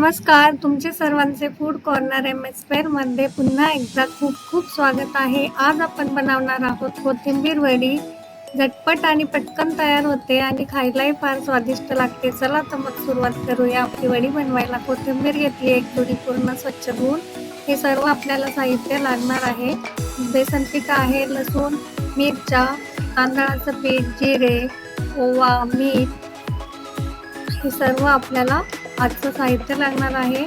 नमस्कार तुमचे सर्वांचे फूड कॉर्नर एम एसमध्ये पुन्हा एकदा खूप खूप स्वागत आहे. आज आपण बनवणार आहोत कोथिंबीर वडी. झटपट आणि पटकन तयार होते आणि खायलाही फार स्वादिष्ट लागते. चला तर मग सुरुवात करूया. आपली वडी बनवायला कोथिंबीर घेतली एक जुडी पूर्ण स्वच्छ धुवून. हे सर्व आपल्याला साहित्य लागणार आहे. बेसन पीठ आहे लसूण मिरच्या तांदळाचं पीठ जिरे ओवा मीठ. हे सर्व आपल्याला आजचं साहित्य लागणार आहे.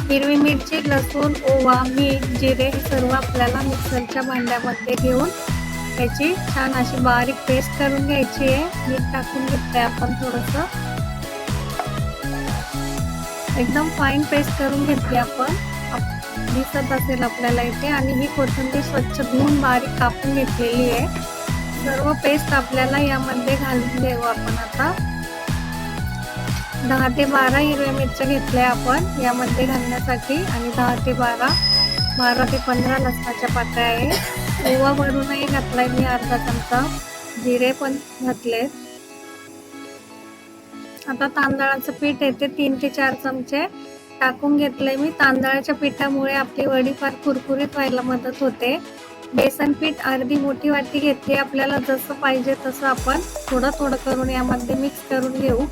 हिरवी मिरची लसूण ओवा मीठ जिरे हे सर्व आपल्याला मिक्सरच्या भांड्यामध्ये घेऊन त्याची छान अशी बारीक पेस्ट करून घ्यायची आहे. मीठ टाकून घेतलंय आपण थोडस. एकदम फाईन पेस्ट करून घेतली आपण. आप- दिसत असेल आपल्याला इथे. आणि ही कोथिंबीर स्वच्छ धुवून बारीक कापून घेतलेली आहे. सर्व पेस्ट आपल्याला यामध्ये घालून देऊ आपण आता. दहा ते बारा हिरव्या मिरच्या घेतल्या आपण. यामध्ये घालण्यासाठी आणि दहा ते बारा बारा ते पंधरा लसणाच्या पाकळ्या आहे ओवा भरूनही घातलाय मी अर्धा चमचा. जिरे पण घातलेत. आता तांदळाचं पीठ येते तीन ते चार चमचे टाकून घेतले मी. तांदळाच्या पिठामुळे आपली वडी फार कुरकुरीत व्हायला मदत होते. बेसन पीठ अर्धी मोठी वाटी घेतली. आपल्याला जसं पाहिजे तसं आपण थोडं थोडं करून यामध्ये मिक्स करून घेऊ.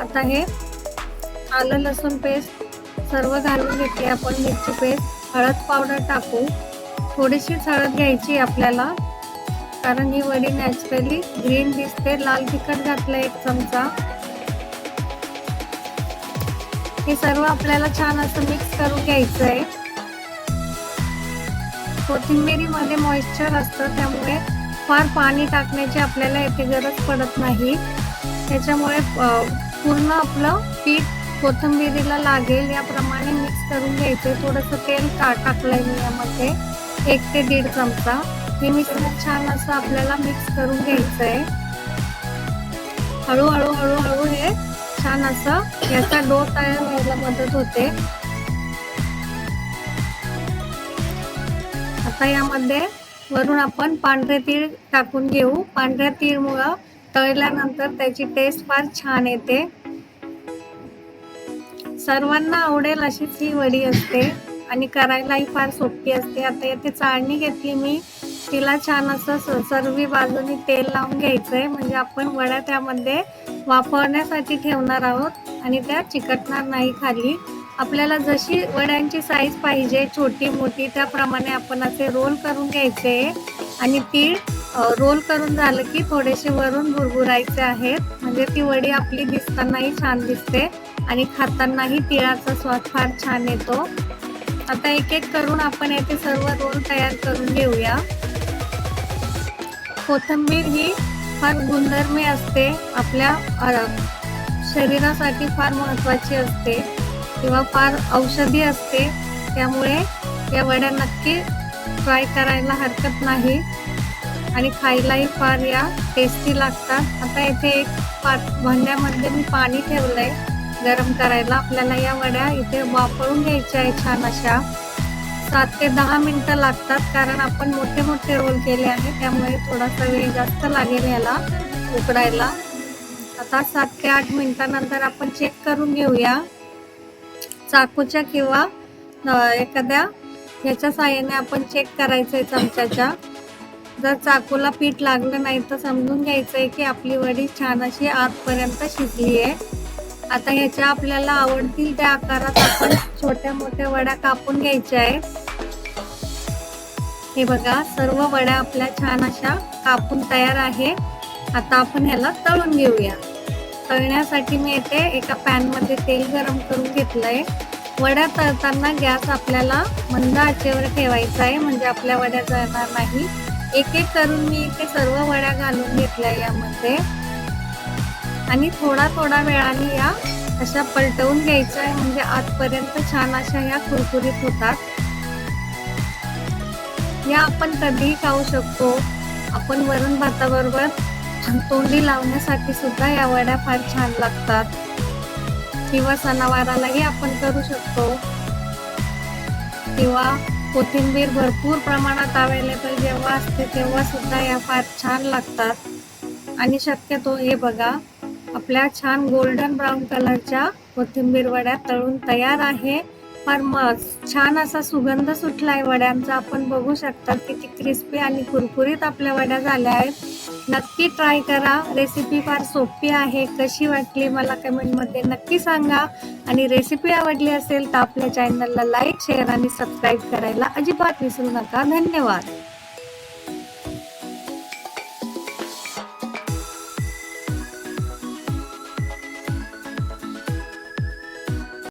आता हे आलं लसूण पेस्ट सर्व घालून घेतली आपण मिरची पेस्ट हळद पावडर टाकू. थोडीशीच हळद घ्यायची आपल्याला कारण ही वडी नॅचरली ग्रीन दिसते. लाल तिखट घातलं एक चमचा. हे सर्व आपल्याला छान असं मिक्स करून घ्यायचं आहे कोथिंबिरीमध्ये मॉइश्चर असतं त्यामुळे फार पाणी टाकण्याची आपल्याला येथे गरज पडत नाही. त्याच्यामुळे पूर्ण आपलं पीठ कोथिंबिरीला लागेल याप्रमाणे मिक्स करून घ्यायचं. थोडंसं तेल का टाकलंय मी यामध्ये. एक ते दीड चमचा. हे मिश्रण छान असं आपल्याला मिक्स करून घ्यायचं आहे हळूहळू हळूहळू हे छान असं याचा डो तयार व्हायला मदत होते. आता यामध्ये वरून आपण पांढरे तीळ टाकून घेऊ. पांढऱ्या तीळमुळं तळल्यानंतर त्याची टेस्ट फार छान येते. सर्वांना आवडेल अशीच ही वडी असते आणि करायलाही फार सोपी असते. आता येथे चाळणी घेतली मी. तिला छान असं सर्वी बाजूनी तेल लावून घ्यायचंय. म्हणजे आपण वड्या त्यामध्ये वापरण्यासाठी ठेवणार आहोत आणि त्या चिकटणार नाही खाली. आपल्याला जशी वड्यांची साईज पाहिजे छोटी मोठी त्याप्रमाणे आपण असे रोल करून घ्यायचे. आणि तीळ रोल करून झालं की थोडेसे वरून भुरभुरायचे आहेत. म्हणजे ती वडी आपली दिसतानाही छान दिसते आणि खातानाही तिळाचा स्वाद फार छान येतो. आता एक एक करून आपण येथे सर्व रोल तयार करून घेऊया. कोथंबीर ही फार गुणधर्मी असते. आपल्या शरीरासाठी फार महत्वाची असते किंवा फार औषधी असते. त्यामुळे या वड्या नक्की ट्राय करायला हरकत नाही. आणि खायलाही फार या टेस्टी लागतात. आता इथे एक पाट भांड्यामध्ये मी पाणी ठेवलंय. गरम करायला आपल्याला या वड्या इथे वापरून घ्यायच्या आहे छान अशा. सात ते दहा मिनटं लागतात कारण आपण मोठे मोठे रोल केले आहे त्यामुळे थोडासा वेळ जास्त लागेल याला उकडायला. आता सात ते आठ मिनटानंतर आपण चेक करून घेऊया. चाकूच्या किंवा एखाद्या ह्याच्या साह्याने आपण चेक करायचं आहे चमच्याच्या. जर चाकूला पीठ लागलं नाही तर समजून घ्यायचं आहे की आपली वडी छान अशी आतपर्यंत शिजली आहे आता ह्याच्या आपल्याला आवडतील त्या आकारात आपण छोट्या मोठ्या वड्या कापून घ्यायच्या आहेत हे बघा सर्व वड्या आपल्या छान अशा कापून तयार आहे. आता आपण ह्याला तळून घेऊया. तळण्यासाठी मी येथे एका पॅनमध्ये तेल गरम करून घेतलंय. वड्या तळताना गॅस आपल्याला मंद आचेवर ठेवायचा आहे म्हणजे आपल्या वड्या जळणार नाही. एक एक करून मी इथे सर्व वड्या घालून घेतल्या यामध्ये. आणि थोडा थोडा वेळाने या अशा पलटवून घ्यायच्या आहे. म्हणजे आजपर्यंत छान अशा या कुरकुरीत होतात. या आपण कधीही खाऊ शकतो. आपण वरण भाताबरोबर तोंडी लावण्यासाठी सुद्धा या वड्या फार छान लागतात. किंवा सणावारालाही आपण करू शकतो. किंवा कोथिंबीर भरपूर प्रमाणात अवेलेबल जेव्हा असते तेव्हा सुद्धा या फार छान लागतात. आणि शक्यतो हे बघा आपल्या छान गोल्डन ब्राऊन कलरच्या कोथिंबीर वड्या तळून तयार आहे. फार मस्त. छान असा सुगंध सुटलाय वड्यांचा. आपण बघू शकता किती क्रिस्पी आणि कुरकुरीत आपल्या वड्या झाल्या आहेत. नक्की ट्राय करा. रेसिपी फार सोपी आहे. कशी वाटली मला कमेंटमध्ये नक्की सांगा. आणि रेसिपी आवडली असेल तर आपल्या चॅनलला लाईक शेअर आणि सबस्क्राईब करायला अजिबात विसरू नका. धन्यवाद.